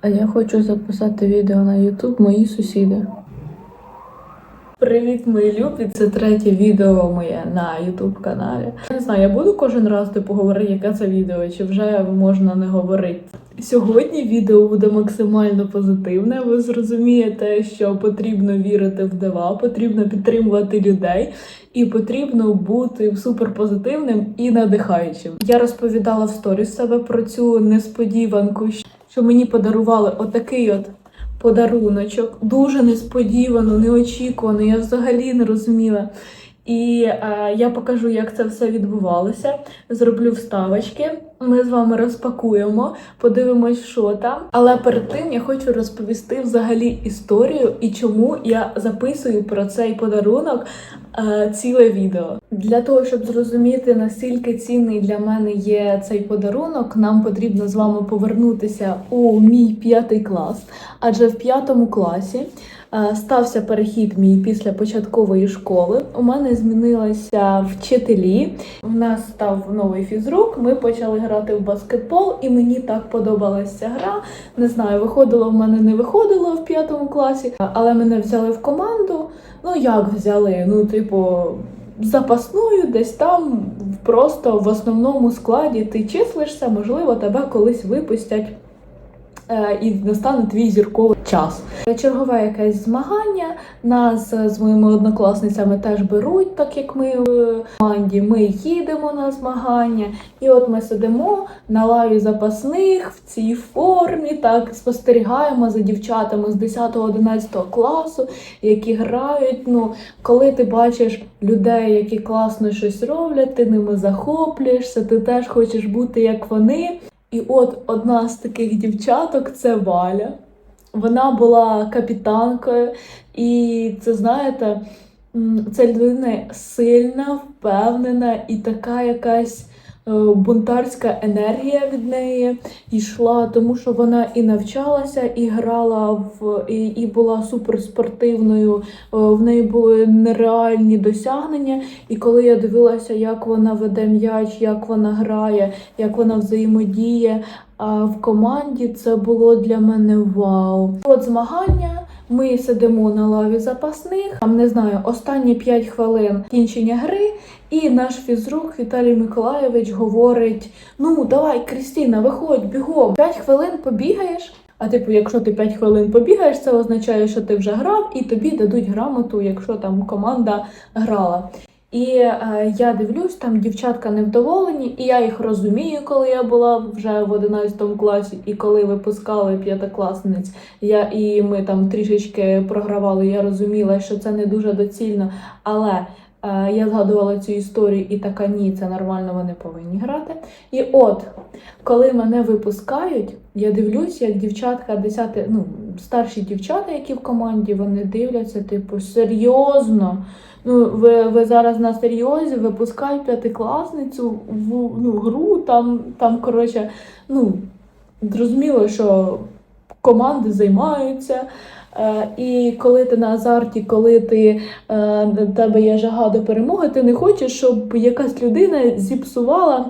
А я хочу записати відео на YouTube мої сусіди. Привіт, мої любі! Це третє відео моє на YouTube каналі. Не знаю, я буду кожен раз типу говорити, яке це відео, чи вже можна не говорити. Сьогодні відео буде максимально позитивне. Ви зрозумієте, що потрібно вірити в дива, потрібно підтримувати людей і потрібно бути суперпозитивним і надихаючим. Я розповідала в сторіс себе про цю несподіванку, що мені подарували отакий от подаруночок. Дуже несподівано, неочікувано. Я взагалі не розуміла. І е, я покажу, як це все відбувалося. Зроблю вставочки. Ми з вами розпакуємо, подивимось, що там. Але перед тим я хочу розповісти взагалі історію і чому я записую про цей подарунок ціле відео. Для того, щоб зрозуміти, наскільки цінний для мене є цей подарунок, нам потрібно з вами повернутися у мій п'ятий клас. Адже в п'ятому класі е, стався перехід мій після початкової школи. У мене змінилися вчителі. У нас став новий фізрук. Ми почали грати в баскетбол, і мені так подобалася гра. Не знаю, виходило в мене не виходило в п'ятому класі, але мене взяли в команду. Ну як взяли? Ну, типу. Запасною десь там просто в основному складі ти числишся, можливо, тебе колись випустять е, і настане твій зірковий час. Чергове якесь змагання. Нас з моїми однокласницями теж беруть, так як ми в команді. Ми їдемо на змагання, і от ми сидимо на лаві запасних в цій формі, так спостерігаємо за дівчатами з 10-11 класу, які грають. Ну, коли ти бачиш людей, які класно щось роблять, ти ними захоплюєшся, ти теж хочеш бути як вони. І от одна з таких дівчаток це Валя. Вона була капітанкою, і це знаєте, це людина сильна, впевнена і така якась е, бунтарська енергія від неї йшла, тому що вона і навчалася, і грала в і, і була суперспортивною. е, В неї були нереальні досягнення. І коли я дивилася, як вона веде м'яч, як вона грає, як вона взаємодіє. В команді це було для мене вау. От змагання. Ми сидимо на лаві запасних. Там не знаю, останні 5 хвилин кінчення гри, і наш фізрук Віталій Миколайович говорить: Ну, давай, Крістіна, виходь бігом. 5 хвилин побігаєш. А типу, якщо ти 5 хвилин побігаєш, це означає, що ти вже грав, і тобі дадуть грамоту, якщо там команда грала. І е, я дивлюсь, там дівчатка невдоволені, і я їх розумію, коли я була вже в 11 класі, і коли випускали п'ятикласниць, я і ми там трішечки програвали. Я розуміла, що це не дуже доцільно, але е, я згадувала цю історію і така ні, це нормально, вони повинні грати. І от, коли мене випускають, я дивлюсь, як дівчатка 10, ну, старші дівчата, які в команді, вони дивляться, типу, серйозно. Ну, ви, ви зараз на серйозі випускають п'ятикласницю в ну, гру, там, там коротше, ну, зрозуміло, що команди займаються. Е, і коли ти на азарті, коли ти е, тебе є жага до перемоги, ти не хочеш, щоб якась людина зіпсувала.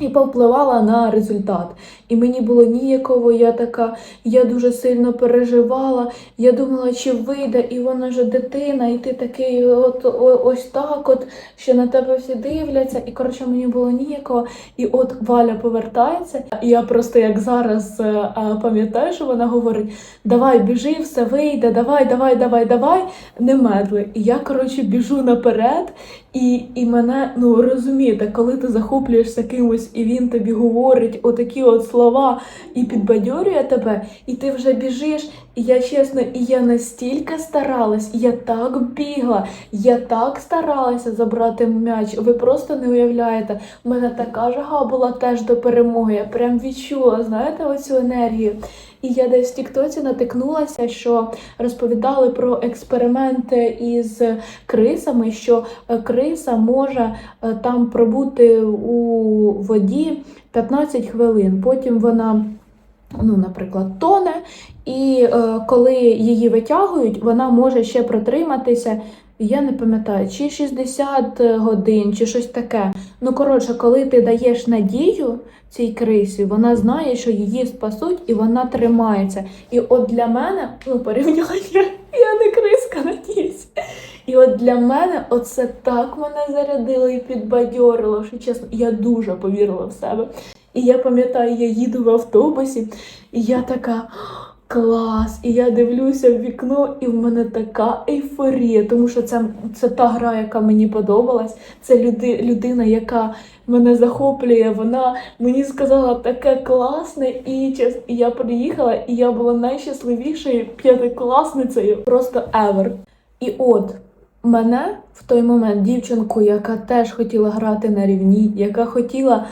І повпливала на результат. І мені було ніяково, я така, я дуже сильно переживала. Я думала, чи вийде, і вона ж дитина, і ти такий, от ось так, от що на тебе всі дивляться. І коротше, мені було ніяково. І от Валя повертається. І я просто як зараз е, е, пам'ятаю, що вона говорить: давай, біжи, все вийде, давай, давай, давай, давай, не медли. І я, коротше, біжу наперед. І, і мене, ну розумієте, коли ти захоплюєшся кимось, і він тобі говорить отакі от слова і підбадьорює тебе, і ти вже біжиш. І я чесно, і я настільки старалась, я так бігла, я так старалася забрати м'яч. Ви просто не уявляєте. У мене така жага була теж до перемоги. Я прям відчула, знаєте, оцю енергію. І я десь в Тіктоці натикнулася, що розповідали про експерименти із крисами, що е, криса може е, там пробути у воді 15 хвилин. Потім вона, ну, наприклад, тоне, і е, коли її витягують, вона може ще протриматися Я не пам'ятаю, чи 60 годин, чи щось таке. Ну, коротше, коли ти даєш надію цій крисі, вона знає, що її спасуть, і вона тримається. І от для мене, ну, порівняння, я не криска, надіюсь. І от для мене оце так мене зарядило і підбадьорило, що чесно, я дуже повірила в себе. І я пам'ятаю, я їду в автобусі, і я така. Клас! І я дивлюся в вікно, і в мене така ейфорія, тому що це, це та гра, яка мені подобалась. Це люди, людина, яка мене захоплює. Вона мені сказала таке класне, і чесно, і я приїхала, і я була найщасливішою п'ятикласницею, просто ever. І от мене в той момент дівчинку, яка теж хотіла грати на рівні, яка хотіла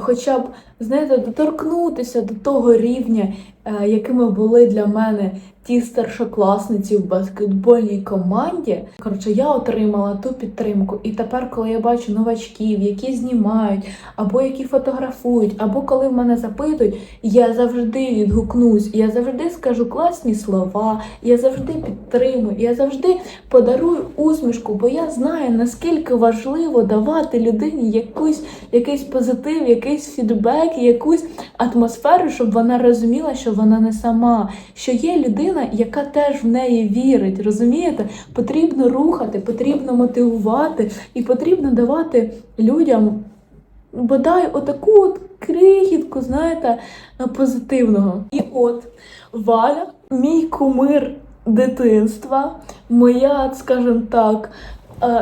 хоча б знаєте, доторкнутися до того рівня, е, якими були для мене ті старшокласниці в баскетбольній команді. Коротше, я отримала ту підтримку. І тепер, коли я бачу новачків, які знімають, або які фотографують, або коли в мене запитують, я завжди відгукнусь, я завжди скажу класні слова, я завжди підтримую, я завжди подарую усмішку, бо я знаю, наскільки важливо давати людині якусь, якийсь позитив, якийсь фідбек, якусь атмосферу, щоб вона розуміла, що вона не сама, що є людина, яка теж в неї вірить. Розумієте? Потрібно рухати, потрібно мотивувати і потрібно давати людям бодай отаку от крихітку, знаєте, позитивного. І от Валя, мій кумир дитинства, моя, скажімо так,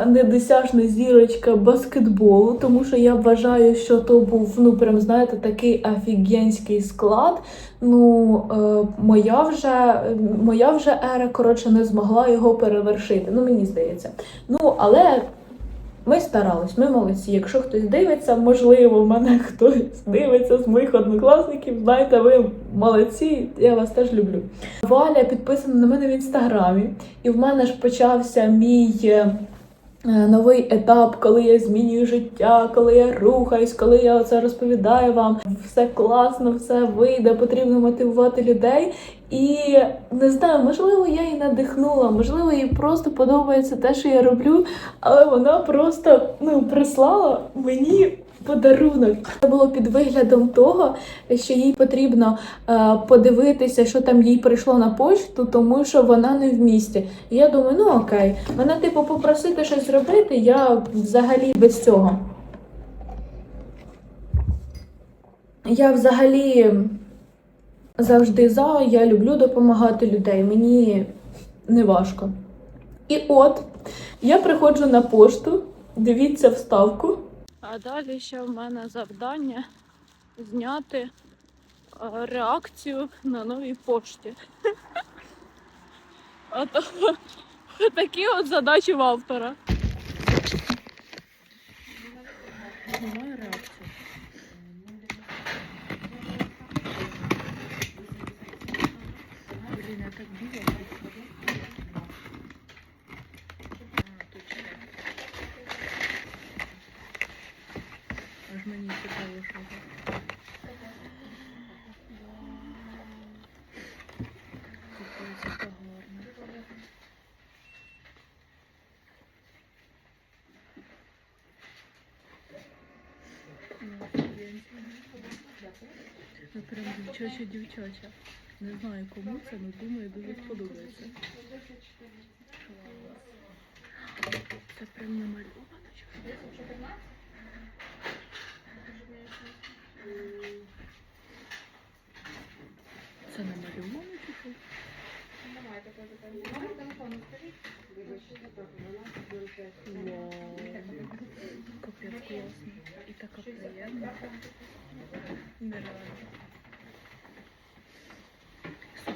недосяжна зірочка баскетболу, тому що я вважаю, що то був, ну прям знаєте, такий офігенський склад. Ну, е, моя вже моя вже ера, коротше, не змогла його перевершити. Ну, мені здається. Ну, але ми старались, ми молодці. Якщо хтось дивиться, можливо, мене хтось дивиться з моїх однокласників. Знаєте, ви молодці, я вас теж люблю. Валя підписана на мене в інстаграмі, і в мене ж почався мій. Е, Новий етап, коли я змінюю життя, коли я рухаюсь, коли я оце розповідаю вам, все класно, все вийде, потрібно мотивувати людей. І не знаю, можливо, я її надихнула, можливо, їй просто подобається те, що я роблю, але вона просто ну, прислала мені подарунок. Це було під виглядом того, що їй потрібно е, подивитися, що там їй прийшло на почту, тому що вона не в місті. І я думаю, ну окей, мене типу попросити щось зробити, я взагалі без цього. Я взагалі завжди за, я люблю допомагати людей. Мені не важко. І от я приходжу на пошту, дивіться вставку. А далі ще в мене завдання зняти е, реакцію на новій пошті. Такі от задачі в автора. Немає. Блін, я так бігала. Аж мені цікаво, що це. Капець, яка гарна. Ну, офігенська. Ну, прям дівчача дівчача. Не знаю кому це, але думаю, дуже сподобається. Це прям намальовано. Це намальовано чи що? Вау. Капець класно. І така приємна. Нереально.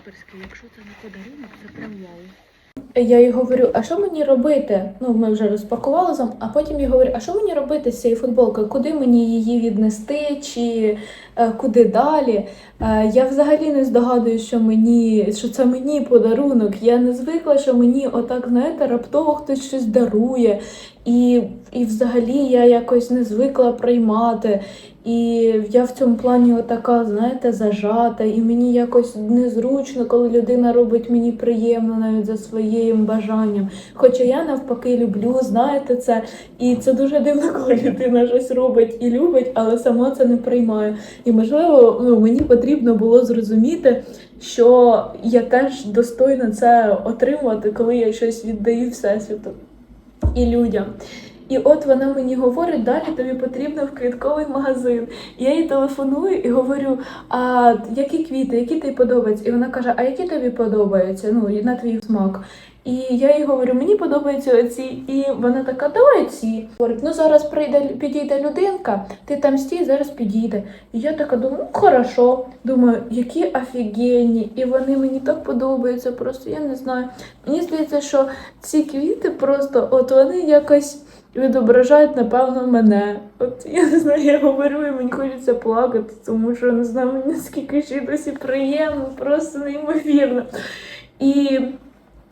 Суперський, якщо це не подарунок, це прям вау. Я їй говорю, а що мені робити? Ну, ми вже розпакували зам, а потім я говорю, а що мені робити з цією футболкою? Куди мені її віднести, чи е, куди далі? Е, я взагалі не здогадуюсь, що мені, що це мені подарунок. Я не звикла, що мені отак, знаєте, раптово хтось щось дарує. І, і взагалі я якось не звикла приймати. І я в цьому плані така, знаєте, зажата, і мені якось незручно, коли людина робить мені приємно навіть за своїм бажанням. Хоча я навпаки люблю, знаєте це. І це дуже дивно, коли людина щось робить і любить, але сама це не приймає. І можливо, ну, мені потрібно було зрозуміти, що я теж достойна це отримувати, коли я щось віддаю всесвіту і людям. І от вона мені говорить, далі тобі потрібно в квітковий магазин. Я їй телефоную і говорю: а які квіти, які тобі подобаються? І вона каже, а які тобі подобаються? Ну, на твій смак. І я їй говорю, мені подобаються оці. І вона така, давай ці. Говорить, ну зараз прийде підійде людинка, ти там стій, зараз підійде. І я така думаю, ну хорошо. Думаю, які офігенні, і вони мені так подобаються. Просто я не знаю. Мені здається, що ці квіти просто от вони якось відображають, напевно, мене. От я не знаю, я говорю, і мені хочеться плакати, тому що не знаю, мені наскільки ще досі приємно, просто неймовірно. І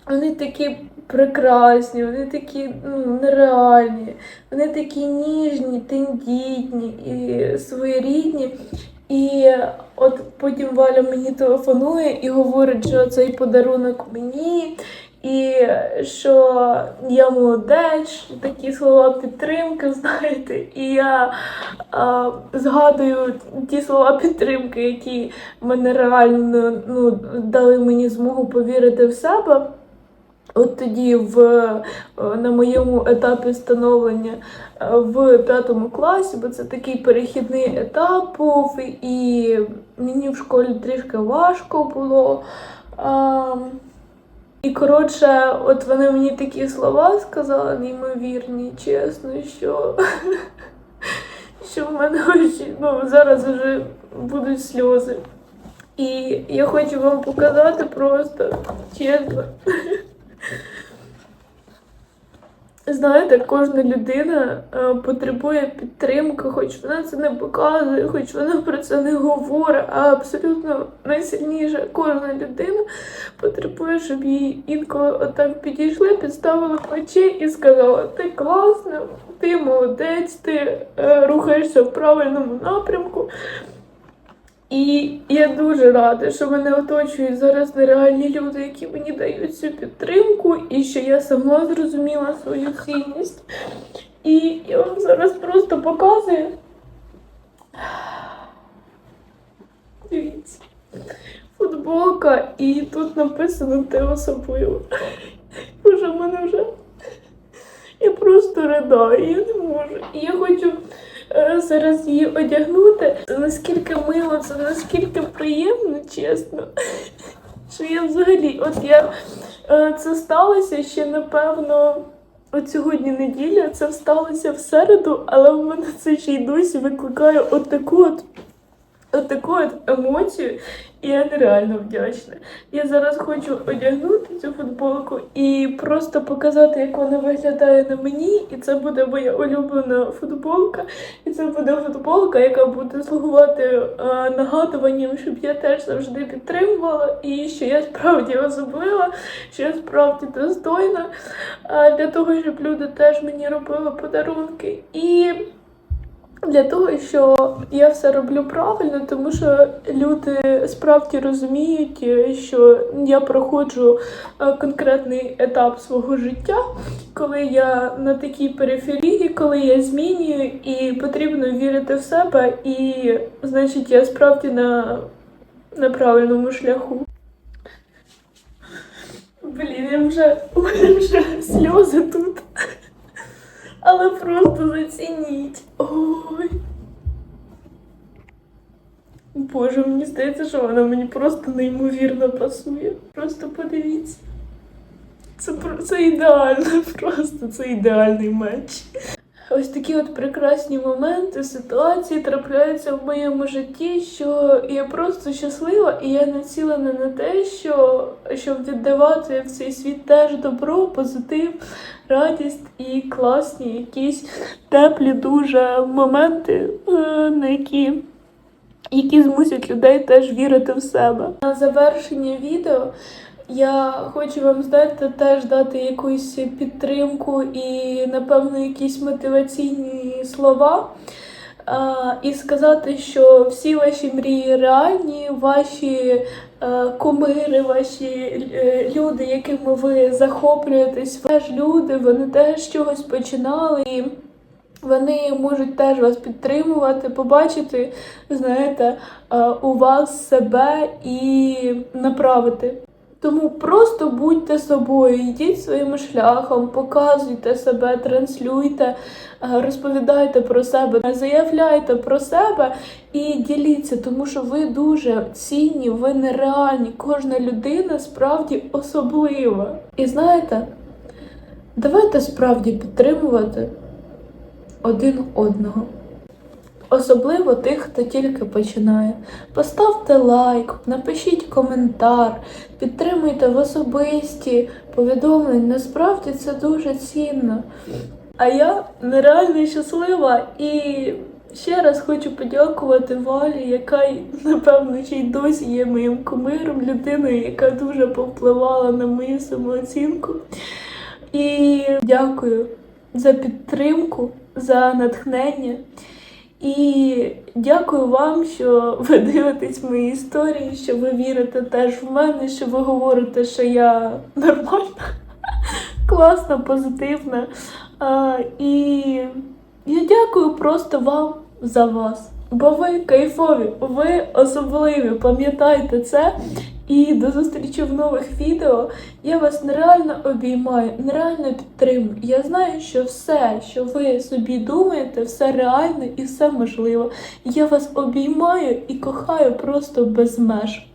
вони такі прекрасні, вони такі ну, нереальні, вони такі ніжні, тендітні і своєрідні. І от потім Валя мені телефонує і говорить, що цей подарунок мені, і що я молодець, такі слова підтримки, знаєте. І я а, згадую ті слова підтримки, які мене реально ну, дали мені змогу повірити в себе. От тоді, в, е, на моєму етапі становлення е, в п'ятому класі, бо це такий перехідний етап був, і мені в школі трішки важко було. А, і коротше, от вони мені такі слова сказали, неймовірні, чесно, що, що в мене очі, ну, зараз вже будуть сльози. І я хочу вам показати просто чесно. Знаєте, кожна людина е, потребує підтримки, хоч вона це не показує, хоч вона про це не говорить, а абсолютно найсильніша кожна людина потребує, щоб їй інколи отак підійшли, підставили плече і сказали: ти класна, ти молодець, ти е, рухаєшся в правильному напрямку. І я дуже рада, що мене оточують зараз нереальні люди, які мені дають цю підтримку, і що я сама зрозуміла свою цінність. І я вам зараз просто показую. Дивіться. Футболка, і тут написано ти особливо. Боже, в мене вже. Я просто ридаю, я не можу. І я хочу зараз її одягнути. Наскільки мило, це наскільки приємно, чесно. Що я взагалі, от я е, це сталося ще напевно. От сьогодні неділя, це сталося в середу, але в мене це ще й досі викликає от таку от, от таку от емоцію, і я нереально вдячна. Я зараз хочу одягнути цю футболку і просто показати, як вона виглядає на мені. І це буде моя улюблена футболка. І це буде футболка, яка буде слугувати е, нагадуванням, щоб я теж завжди підтримувала, і що я справді особлива, що я справді достойна е, для того, щоб люди теж мені робили подарунки. І для того, що я все роблю правильно, тому що люди справді розуміють, е, що я проходжу е, конкретний етап свого життя, коли я на такій периферії, коли я змінюю, і потрібно вірити в себе, і значить я справді на, на правильному шляху. Блін, я вже, вже сльози тут. Але просто зацініть. Ой. Боже, мені здається, що вона мені просто неймовірно пасує. Просто подивіться. Це, про- це ідеально, просто це ідеальний меч. Ось такі от прекрасні моменти, ситуації трапляються в моєму житті, що я просто щаслива і я націлена на те, що щоб віддавати в цей світ теж добро, позитив, радість і класні якісь теплі дуже моменти, е, на які, які змусять людей теж вірити в себе. На завершення відео Я хочу вам знаєте, теж дати якусь підтримку і, напевно, якісь мотиваційні слова. І сказати, що всі ваші мрії реальні, ваші кумири, ваші е, люди, якими ви захоплюєтесь, теж люди, вони теж чогось починали. І вони можуть теж вас підтримувати, побачити, знаєте, у вас себе і направити. Тому просто будьте собою, йдіть своїм шляхом, показуйте себе, транслюйте, е, розповідайте про себе, заявляйте про себе і діліться, тому що ви дуже цінні, ви нереальні. Кожна людина справді особлива. І знаєте, давайте справді підтримувати один одного. Особливо тих, хто тільки починає. Поставте лайк, напишіть коментар, підтримуйте в особисті повідомлення. Насправді це дуже цінно. А я нереально щаслива і ще раз хочу подякувати Валі, яка напевно ще й досі є моїм кумиром, людиною, яка дуже повпливала на мою самооцінку. І дякую за підтримку, за натхнення. І дякую вам, що ви дивитесь мої історії, що ви вірите теж в мене, що ви говорите, що я нормальна, класна, позитивна. А, і я дякую просто вам за вас. Бо ви кайфові, ви особливі, пам'ятайте це. І до зустрічі в нових відео. Я вас нереально обіймаю, нереально підтримую. Я знаю, що все, що ви собі думаєте, все реально і все можливо. Я вас обіймаю і кохаю просто без меж.